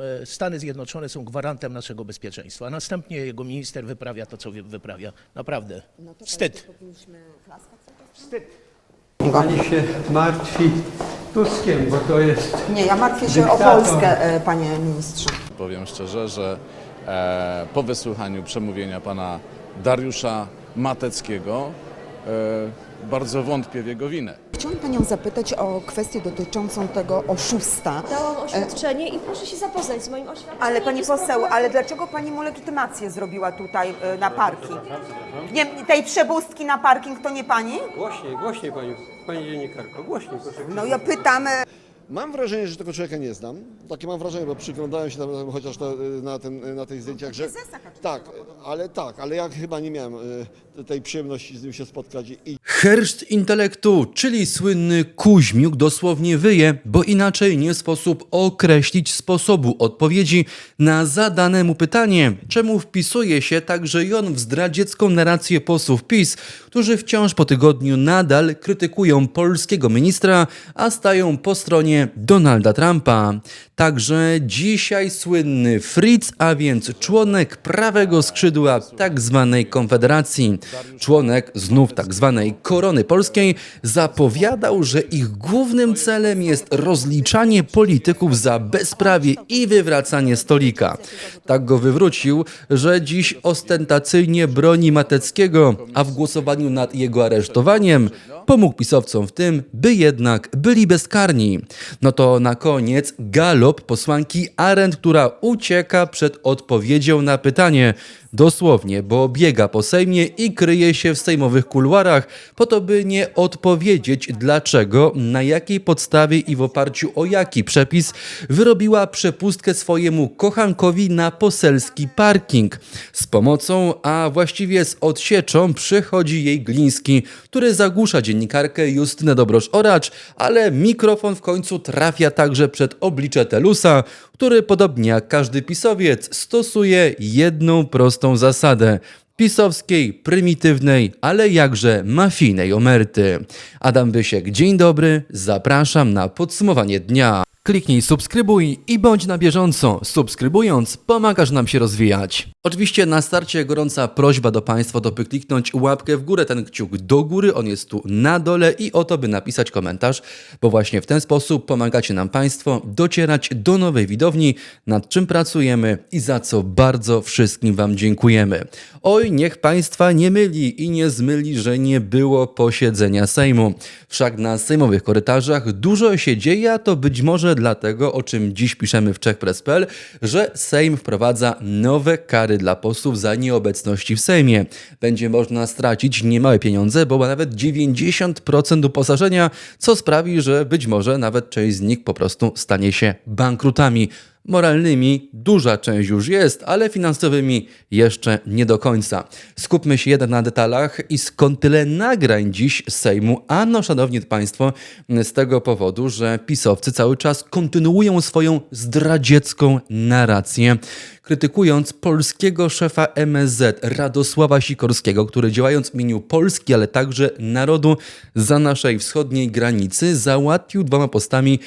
e, Stany Zjednoczone są gwarantem naszego bezpieczeństwa, a następnie jego minister wyprawia to, co wy- wyprawia. Naprawdę. Wstyd. Wstyd. Pani się martwi Tuskiem, bo to jest Nie, ja martwię się o Dyktator. Polskę, e, panie ministrze. Powiem szczerze, że e, po wysłuchaniu przemówienia pana Dariusza Mateckiego e, bardzo wątpię w jego winę. Chciałam panią zapytać o kwestię dotyczącą tego oszusta. Dałam oświadczenie i proszę się zapoznać z moim oświadczeniem. Ale pani Jest poseł, problem. ale dlaczego pani mu legitymację zrobiła tutaj e, na parking? Nie, tej przepustki na parking to nie pani? Głośniej, głośniej pani, pani dziennikarko, głośniej proszę. No ja pytam, e, Mam wrażenie, że tego człowieka nie znam. Takie mam wrażenie, bo przyglądałem się tam, chociaż na, na, tym, na tych zdjęciach, że... Tak, ale tak, ale ja chyba nie miałem tej przyjemności z nim się spotkać i Herszt intelektu, czyli słynny Kuźmiuk dosłownie wyje, bo inaczej nie sposób określić sposobu odpowiedzi na zadane mu pytanie, czemu wpisuje się także i on w zdradziecką narrację posłów PiS, którzy wciąż po tygodniu nadal krytykują polskiego ministra, a stają po stronie Donalda Trumpa. Także dzisiaj słynny Fritz, a więc członek prawego skrzydła tak zwanej Konfederacji, członek znów tak zwanej Korony Polskiej, zapowiadał, że ich głównym celem jest rozliczanie polityków za bezprawie i wywracanie stolika. Tak go wywrócił, że dziś ostentacyjnie broni Mateckiego, a w głosowaniu nad jego aresztowaniem pomógł pisowcom w tym, by jednak byli bezkarni. No to na koniec galop posłanki Arendt, która ucieka przed odpowiedzią na pytanie. Dosłownie, bo biega po Sejmie i kryje się w sejmowych kuluarach, po to by nie odpowiedzieć dlaczego, na jakiej podstawie i w oparciu o jaki przepis wyrobiła przepustkę swojemu kochankowi na poselski parking. Z pomocą, a właściwie z odsieczą przychodzi jej Gliński, który zagłusza dziennikarkę Justynę Dobrosz-Oracz, ale mikrofon w końcu trafia także przed oblicze Telusa, który podobnie jak każdy pisowiec stosuje jedną prostą zasadę pisowskiej, prymitywnej, ale jakże mafijnej omerty. Adam Wysiek, dzień dobry, zapraszam na podsumowanie dnia. Kliknij subskrybuj i bądź na bieżąco. Subskrybując, pomagasz nam się rozwijać. Oczywiście na starcie gorąca prośba do Państwa, by kliknąć łapkę w górę, ten kciuk do góry, on jest tu na dole i o to, by napisać komentarz, bo właśnie w ten sposób pomagacie nam Państwo docierać do nowej widowni, nad czym pracujemy i za co bardzo wszystkim Wam dziękujemy. Oj, niech Państwa nie myli i nie zmyli, że nie było posiedzenia Sejmu. Wszak na sejmowych korytarzach dużo się dzieje, a to być może dlatego, o czym dziś piszemy w czechpress.pl, że Sejm wprowadza nowe kary dla posłów za nieobecności w Sejmie. Będzie można stracić niemałe pieniądze, bo nawet 90% uposażenia, co sprawi, że być może nawet część z nich po prostu stanie się bankrutami. Moralnymi duża część już jest, ale finansowymi jeszcze nie do końca. Skupmy się jednak na detalach i skąd tyle nagrań dziś z Sejmu? Ano, szanowni państwo, z tego powodu, że pisowcy cały czas kontynuują swoją zdradziecką narrację, krytykując polskiego szefa MSZ Radosława Sikorskiego, który działając w imieniu Polski, ale także narodu za naszej wschodniej granicy, załatwił dwoma postami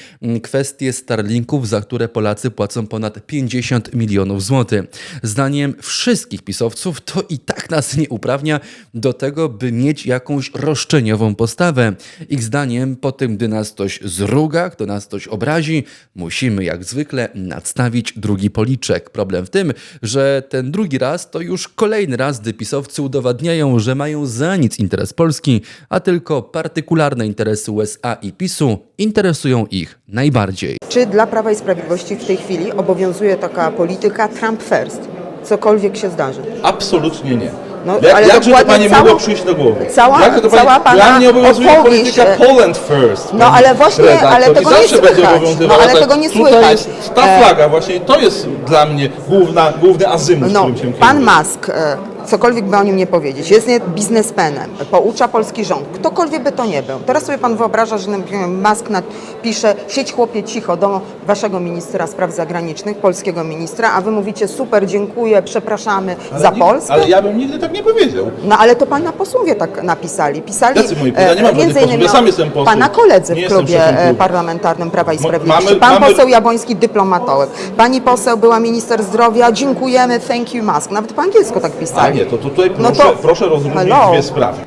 kwestię Starlinków, za które Polacy płacą ponad 50 milionów złotych. Zdaniem wszystkich pisowców to i tak nas nie uprawnia do tego, by mieć jakąś roszczeniową postawę. Ich zdaniem po tym, gdy nas ktoś zruga, kto nas ktoś obrazi, musimy jak zwykle nadstawić drugi policzek. Problem w tym, że ten drugi raz to już kolejny raz, gdy pisowcy udowadniają, że mają za nic interes Polski, a tylko partykularne interesy USA i PiSu interesują ich najbardziej. czy dla Prawa i Sprawiedliwości w tej chwili obowiązuje taka polityka Trump first? Cokolwiek się zdarzy. Absolutnie nie. No, Jak, ale jakże to Pani całą- mogło przyjść do głowy? cała- Jak to cała pani, pana Dla mnie obowiązuje opowieść, polityka e, Poland first. No, ale właśnie, redaktor, ale tego nie zawsze będzie słychać. obowiązywała No, ale tak. tego nie Tutaj słychać. Jest ta E, flaga właśnie, to jest dla mnie główna, główny azymut, No, którym się pan. Musk, e, cokolwiek by o nim nie powiedzieć, jest nie biznesmenem, poucza polski rząd, ktokolwiek by to nie był. Teraz sobie pan wyobraża, że Musk napisze, siedź chłopie cicho, do waszego ministra spraw zagranicznych, polskiego ministra, a wy mówicie super, dziękuję, przepraszamy za nie- Polskę. Ale ja bym nigdy tak nie powiedział. No ale to pana posłowie tak napisali. Pisali Jacy moi posłowie? Ja nie mam e, między żadnych innymi ja sam jestem posłem. pana koledzy Nie w jestem klubie szefem e, parlamentarnym Prawa i Ma- Sprawiedliwości. mamy- Pan mamy- poseł Jabłoński dyplomatołek. Pani poseł była minister zdrowia, dziękujemy, thank you Musk. Nawet po angielsku tak A pisali. nie, to tutaj proszę, No to- proszę rozróżnić Hello. dwie sprawy.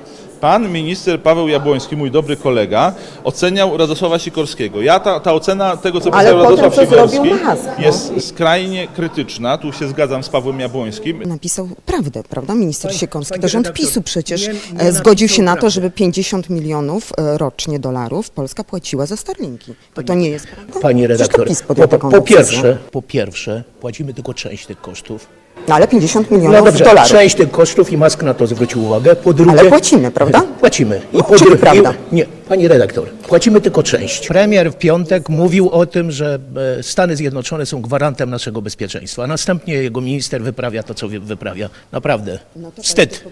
Pan minister Paweł Jabłoński, mój dobry kolega, oceniał Radosława Sikorskiego. Ja ta, ta ocena tego, co Ale potem, Radosław zrobił Sikorski, no. jest skrajnie krytyczna. Tu się zgadzam z Pawłem Jabłońskim. napisał prawdę, prawda? Minister Sikorski, to rząd redaktor, PiSu przecież nie- nie e, zgodził się na to, prawdy. żeby 50 milionów e, rocznie dolarów Polska płaciła za Starlinki. To, to nie jest prawda? Pani Przecież redaktor, to PiS podjął po, taką po decyzję. pierwsze, po pierwsze, płacimy tylko część tych kosztów. No ale 50 No milionów dobrze, dolarów. część tych kosztów i Musk na to zwrócił uwagę. Po drugie, Ale płacimy, prawda? Płacimy. I No, po drugie, prawda. Nie, pani redaktor, płacimy tylko część. Premier w piątek mówił o tym, że e, Stany Zjednoczone są gwarantem naszego bezpieczeństwa, a następnie jego minister wyprawia to, co wy- wyprawia. Naprawdę. Wstyd.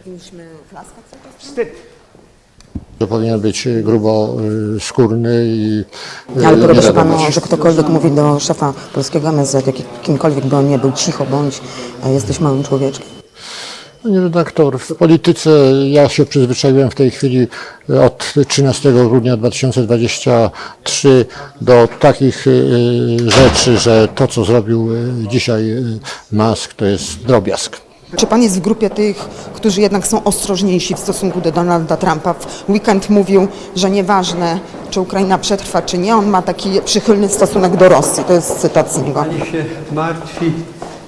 Wstyd. Że powinien być grubo y, skórny i y, Ale nie proszę wiadomo, pana, że ktokolwiek mówi do szefa polskiego MSZ, jak kimkolwiek by on nie był, cicho bądź, e, jesteś małym człowieczkiem. Panie redaktor, w polityce ja się przyzwyczaiłem w tej chwili y, od 13 grudnia 2023 do takich y, rzeczy, że to co zrobił y, dzisiaj y, Musk to jest drobiazg. Czy pan jest w grupie tych, którzy jednak są ostrożniejsi w stosunku do Donalda Trumpa? W weekend mówił, że nieważne, czy Ukraina przetrwa, czy nie, on ma taki przychylny stosunek do Rosji. To jest cytat z niego. Pani się martwi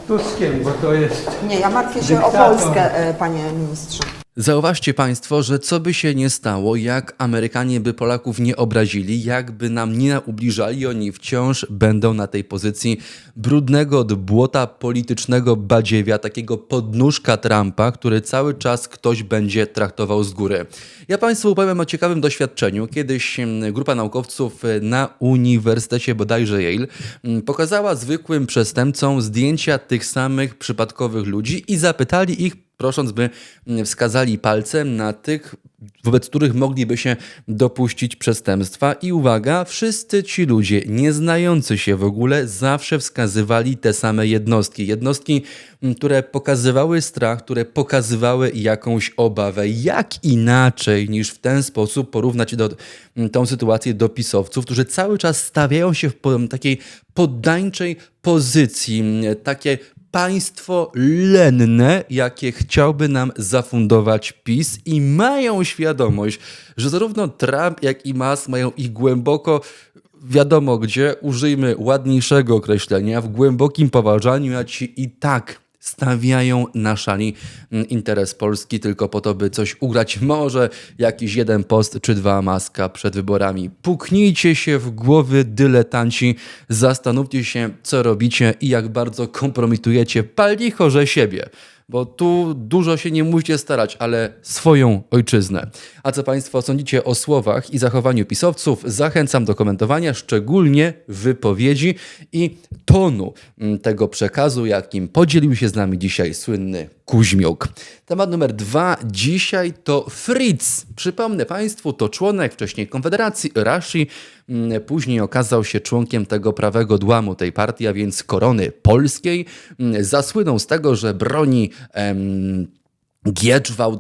Tuskiem, bo to jest Nie, ja martwię się o Dyktator. Polskę, e, panie ministrze. Zauważcie Państwo, że co by się nie stało, jak Amerykanie by Polaków nie obrazili, jakby nam nie ubliżali, oni wciąż będą na tej pozycji brudnego od błota politycznego badziewia, takiego podnóżka Trumpa, który cały czas ktoś będzie traktował z góry. Ja Państwu opowiem o ciekawym doświadczeniu. Kiedyś mm, grupa naukowców e, na Uniwersytecie bodajże Yale mm, pokazała zwykłym przestępcom zdjęcia tych samych przypadkowych ludzi i zapytali ich, prosząc, by mm, wskazali palcem na tych, wobec których mogliby się dopuścić przestępstwa. I uwaga, wszyscy ci ludzie, nie znający się w ogóle, zawsze wskazywali te same jednostki. Jednostki, m, które pokazywały strach, które pokazywały jakąś obawę. Jak inaczej niż w ten sposób porównać do, m, tą sytuację do pisowców, którzy cały czas stawiają się w takiej poddańczej pozycji, takie państwo lenne, jakie chciałby nam zafundować PiS i mają świadomość, że zarówno Trump, jak i Musk mają ich głęboko wiadomo gdzie, użyjmy ładniejszego określenia, w głębokim poważaniu, a ci i tak stawiają na szali mm, interes Polski tylko po to, by coś ugrać. Może jakiś jeden post czy dwa maska przed wyborami. Puknijcie się w głowy, dyletanci, zastanówcie się, co robicie i jak bardzo kompromitujecie palichorze siebie. Bo tu dużo się nie musicie starać, ale swoją ojczyznę. A co Państwo sądzicie o słowach i zachowaniu pisowców? Zachęcam do komentowania, szczególnie wypowiedzi i tonu mm, tego przekazu, jakim podzielił się z nami dzisiaj słynny Kuźmiuk. Temat numer dwa dzisiaj to Fritz. Przypomnę Państwu, to członek wcześniej Konfederacji Rashi, mm, później okazał się członkiem tego prawego dłamu tej partii, a więc korony polskiej. Mm, Zasłynął z tego, że broni em,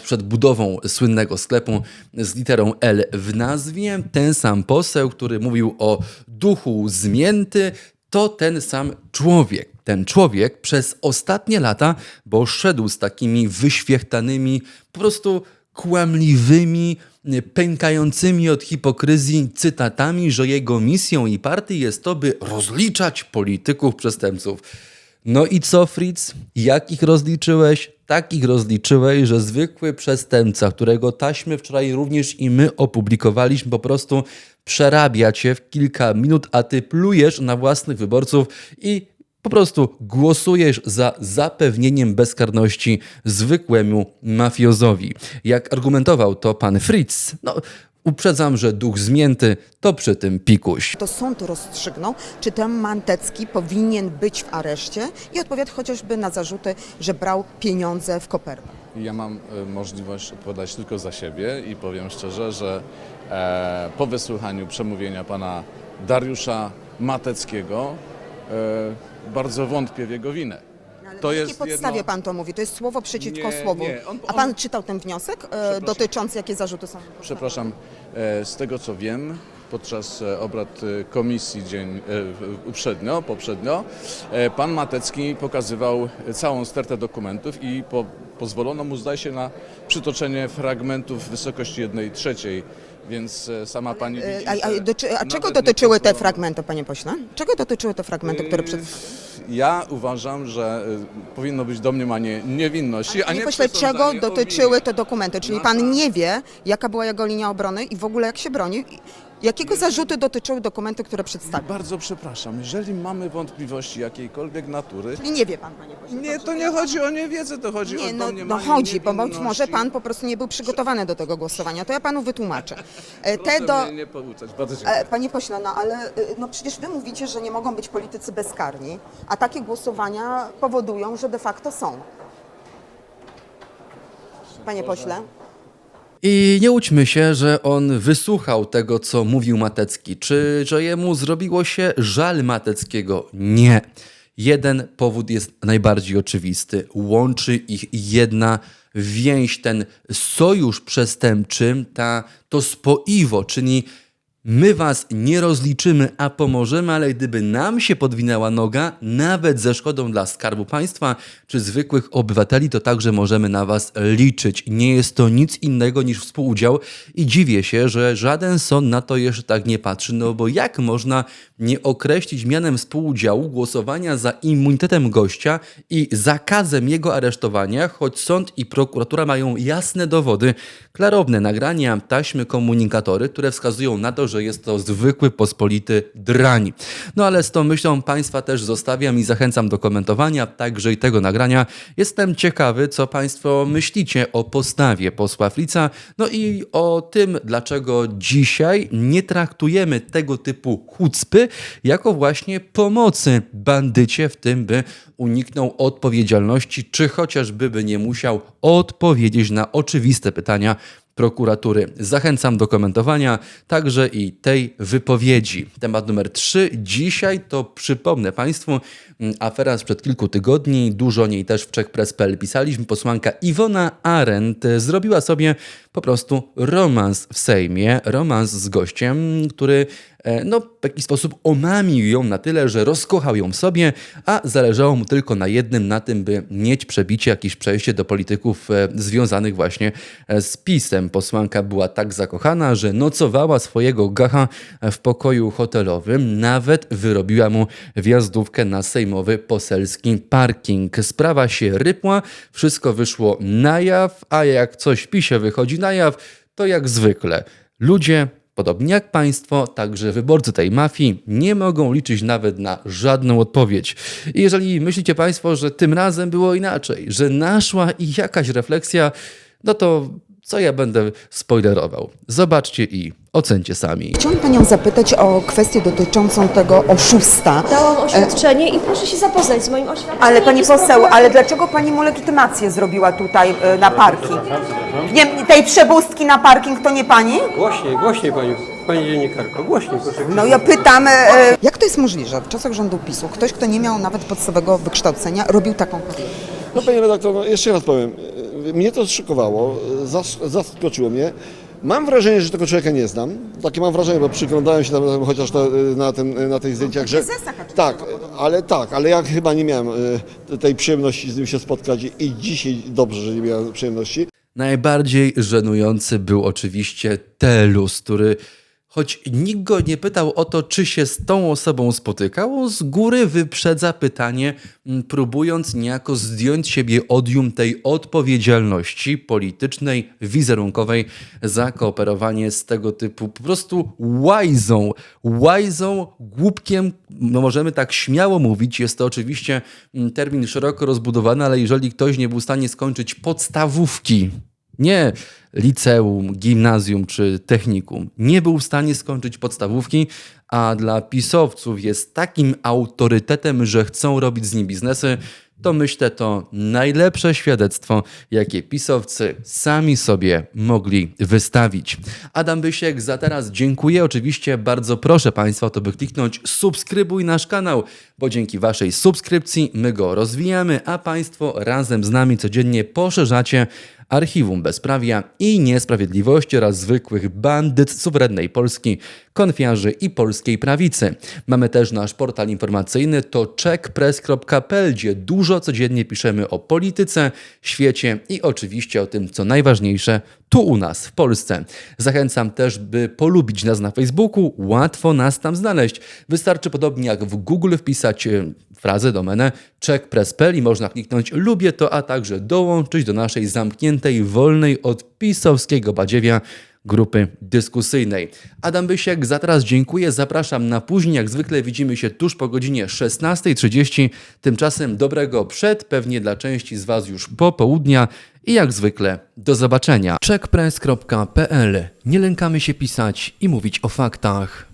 przed budową słynnego sklepu z literą L w nazwie. Ten sam poseł, który mówił o duchu zmięty, to ten sam człowiek. Ten człowiek przez ostatnie lata, bo szedł z takimi wyświechtanymi, po prostu kłamliwymi, pękającymi od hipokryzji cytatami, że jego misją i partii jest to, by rozliczać polityków przestępców. No i co, Fritz? Jak ich rozliczyłeś? Tak ich rozliczyłeś, że zwykły przestępca, którego taśmy wczoraj również i my opublikowaliśmy, po prostu przerabia cię w kilka minut, a ty plujesz na własnych wyborców i po prostu głosujesz za zapewnieniem bezkarności zwykłemu mafiozowi. Jak argumentował to pan Fritz, no uprzedzam, że duch zmięty to przy tym pikuś. To sąd rozstrzygnął, czy ten Mantecki powinien być w areszcie i odpowiadać chociażby na zarzuty, że brał pieniądze w kopertach. Ja mam e, możliwość odpowiadać tylko za siebie i powiem szczerze, że e, po wysłuchaniu przemówienia pana Dariusza Mateckiego, e, bardzo wątpię w jego winę. To Na jakiej jest podstawie jedno- pan to mówi? To jest słowo przeciwko Nie, słowu. nie, on- A pan on- czytał ten wniosek e, dotyczący jakie zarzuty są? Przepraszam, e, z tego co wiem, podczas e, obrad e, komisji dzień e, w- uprzednio, poprzednio, e, pan Matecki pokazywał całą stertę dokumentów i po, pozwolono mu, zdaje się, na przytoczenie fragmentów w wysokości jednej trzeciej, więc e, sama pani E, widzi, A, a, że doczy, a nawet czego nie dotyczyły te fragmenty, panie pośle? Czego dotyczyły te fragmenty, które przed... Ja uważam, że e, powinno być domniemanie niewinności, a Panie nie pośle, czego dotyczyły te dokumenty? Czyli pan nie wie, jaka była jego linia obrony i w ogóle jak się broni? I Jakiego zarzuty dotyczyły dokumenty, które przedstawił? Bardzo przepraszam, jeżeli mamy wątpliwości jakiejkolwiek natury, Czyli nie wie pan, panie pośle. Nie, to nie chodzi o niewiedzę, to chodzi Nie, o no, domniemanie no chodzi, bo być niewinności. może pan po prostu nie był przygotowany do tego głosowania. To ja panu wytłumaczę. E, Proszę Te do... mnie nie pouczać, bardzo dziękuję. E, Panie pośle, no ale e, no przecież wy mówicie, że nie mogą być politycy bezkarni, a takie głosowania powodują, że de facto są. Panie pośle? I nie łudźmy się, że on wysłuchał tego, co mówił Matecki, czy że jemu zrobiło się żal Mateckiego. Nie. Jeden powód jest najbardziej oczywisty. Łączy ich jedna więź, ten sojusz przestępczy, ta, to spoiwo, czyli My was nie rozliczymy, a pomożemy, ale gdyby nam się podwinęła noga, nawet ze szkodą dla Skarbu Państwa czy zwykłych obywateli, to także możemy na was liczyć. Nie jest to nic innego niż współudział i dziwię się, że żaden sąd na to jeszcze tak nie patrzy, no bo jak można nie określić mianem współudziału głosowania za immunitetem gościa i zakazem jego aresztowania, choć sąd i prokuratura mają jasne dowody, klarowne nagrania, taśmy, komunikatory, które wskazują na to, że jest to zwykły, pospolity drań. No ale z tą myślą Państwa też zostawiam i zachęcam do komentowania także i tego nagrania. Jestem ciekawy, co Państwo myślicie o postawie posła Flica, no i o tym, dlaczego dzisiaj nie traktujemy tego typu chucpy jako właśnie pomocy bandycie w tym, by uniknął odpowiedzialności, czy chociażby by nie musiał odpowiedzieć na oczywiste pytania prokuratury. Zachęcam do komentowania także i tej wypowiedzi. Temat numer 3. Dzisiaj to przypomnę Państwu mm, afera sprzed kilku tygodni. Dużo o niej też w Czechpress.pl pisaliśmy. Posłanka Iwona Arendt zrobiła sobie po prostu romans w Sejmie. Romans z gościem, który no, w jakiś sposób omamił ją na tyle, że rozkochał ją sobie, a zależało mu tylko na jednym, na tym, by mieć przebicie, jakieś przejście do polityków e, związanych właśnie e, z PiSem. Posłanka była tak zakochana, że nocowała swojego gacha w pokoju hotelowym, nawet wyrobiła mu wjazdówkę na sejmowy poselski parking. Sprawa się rypła, wszystko wyszło na jaw, a jak coś w PiSie wychodzi na jaw, to jak zwykle ludzie Podobnie jak państwo, także wyborcy tej mafii nie mogą liczyć nawet na żadną odpowiedź. I jeżeli myślicie państwo, że tym razem było inaczej, że naszła ich jakaś refleksja, no to co ja będę spoilerował? Zobaczcie i ocencie sami. Chciałam panią zapytać o kwestię dotyczącą tego oszusta. Dałam oświadczenie i proszę się zapoznać z moim oświadczeniem. Ale pani i z poseł, ale dlaczego pani mu legitymację zrobiła tutaj e, na parking? Nie, tej przebustki na parking to nie pani? Głośniej, głośniej pani, pani dziennikarko, głośniej proszę. No ja pytam, e, Jak to jest możliwe, że w czasach rządu PiSu ktoś, kto nie miał nawet podstawowego wykształcenia, robił taką karierę? No panie redaktor, no, jeszcze raz powiem, mnie to zszokowało, zas- zaskoczyło mnie. Mam wrażenie, że tego człowieka nie znam. Takie mam wrażenie, bo przyglądałem się tam, chociaż na, na, tym, na tych zdjęciach, że... Tak, ale tak, ale ja chyba nie miałem y, tej przyjemności z nim się spotkać i dzisiaj dobrze, że nie miałem przyjemności. Najbardziej żenujący był oczywiście Telus, który choć nikt go nie pytał o to, czy się z tą osobą spotykał, on z góry wyprzedza pytanie, m, próbując niejako zdjąć siebie odium tej odpowiedzialności politycznej, wizerunkowej za kooperowanie z tego typu po prostu łajzą, łajzą, głupkiem, no możemy tak śmiało mówić, jest to oczywiście mm, termin szeroko rozbudowany, ale jeżeli ktoś nie był w stanie skończyć podstawówki, nie liceum, gimnazjum czy technikum. Nie był w stanie skończyć podstawówki, a dla pisowców jest takim autorytetem, że chcą robić z nim biznesy, to myślę to najlepsze świadectwo, jakie pisowcy sami sobie mogli wystawić. Adam Bysiek za teraz dziękuję. Oczywiście bardzo proszę Państwa o to, by kliknąć subskrybuj nasz kanał, bo dzięki Waszej subskrypcji my go rozwijamy, a Państwo razem z nami codziennie poszerzacie archiwum bezprawia i niesprawiedliwości oraz zwykłych bandyt suwerennej Polski, konfiarzy i polskiej prawicy. Mamy też nasz portal informacyjny to checkpress.pl, gdzie dużo codziennie piszemy o polityce, świecie i oczywiście o tym, co najważniejsze, tu u nas w Polsce. Zachęcam też, by polubić nas na Facebooku, łatwo nas tam znaleźć. Wystarczy podobnie jak w Google wpisać e, frazę, domenę checkpress.pl i można kliknąć lubię to, a także dołączyć do naszej zamkniętej, wolnej od pisowskiego badziewia grupy dyskusyjnej. Adam Bysiek, za teraz dziękuję, zapraszam na później, jak zwykle widzimy się tuż po godzinie 16.30, tymczasem dobrego przed, pewnie dla części z Was już po południa i jak zwykle do zobaczenia. checkpress.pl Nie lękamy się pisać i mówić o faktach.